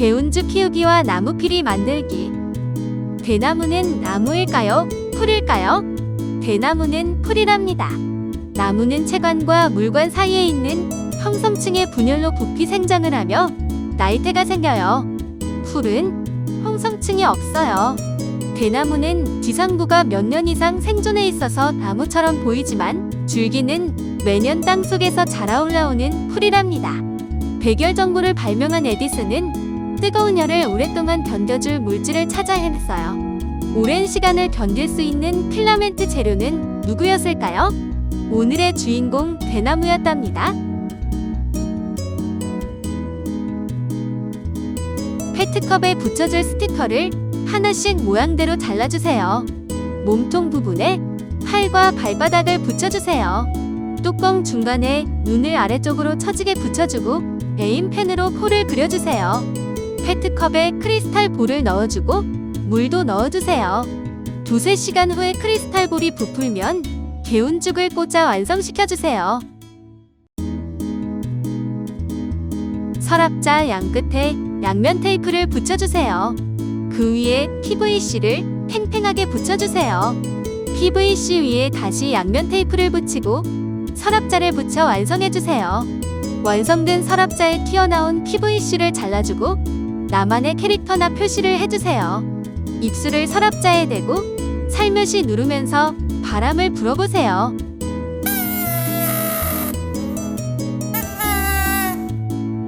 개운주 키우기와 나무피리 만들기. 대나무는 나무일까요? 풀일까요? 대나무는 풀이랍니다. 나무는 채관과 물관 사이에 있는 형성층의 분열로 부피 생장을 하며 나이테가 생겨요. 풀은 형성층이 없어요. 대나무는 지상부가 몇 년 이상 생존해 있어서 나무처럼 보이지만 줄기는 매년 땅 속에서 자라 올라오는 풀이랍니다. 백열 전구를 발명한 에디슨은 뜨거운 열을 오랫동안 견뎌줄 물질을 찾아 헤맸어요. 오랜 시간을 견딜 수 있는 필라멘트 재료는 누구였을까요? 오늘의 주인공 대나무였답니다. 페트컵에 붙여줄 스티커를 하나씩 모양대로 잘라주세요. 몸통 부분에 팔과 발바닥을 붙여주세요. 뚜껑 중간에 눈을 아래쪽으로 처지게 붙여주고 에임펜으로 코를 그려주세요. 페트컵에 크리스탈 볼을 넣어주고 물도 넣어주세요. 두세 시간 후에 크리스탈 볼이 부풀면 개운죽을 꽂아 완성시켜주세요. 서랍자 양끝에 양면 테이프를 붙여주세요. 그 위에 PVC를 팽팽하게 붙여주세요. PVC 위에 다시 양면 테이프를 붙이고 서랍자를 붙여 완성해주세요. 완성된 서랍자에 튀어나온 PVC를 잘라주고 나만의 캐릭터나 표시를 해주세요. 입술을 서랍자에 대고 살며시 누르면서 바람을 불어보세요.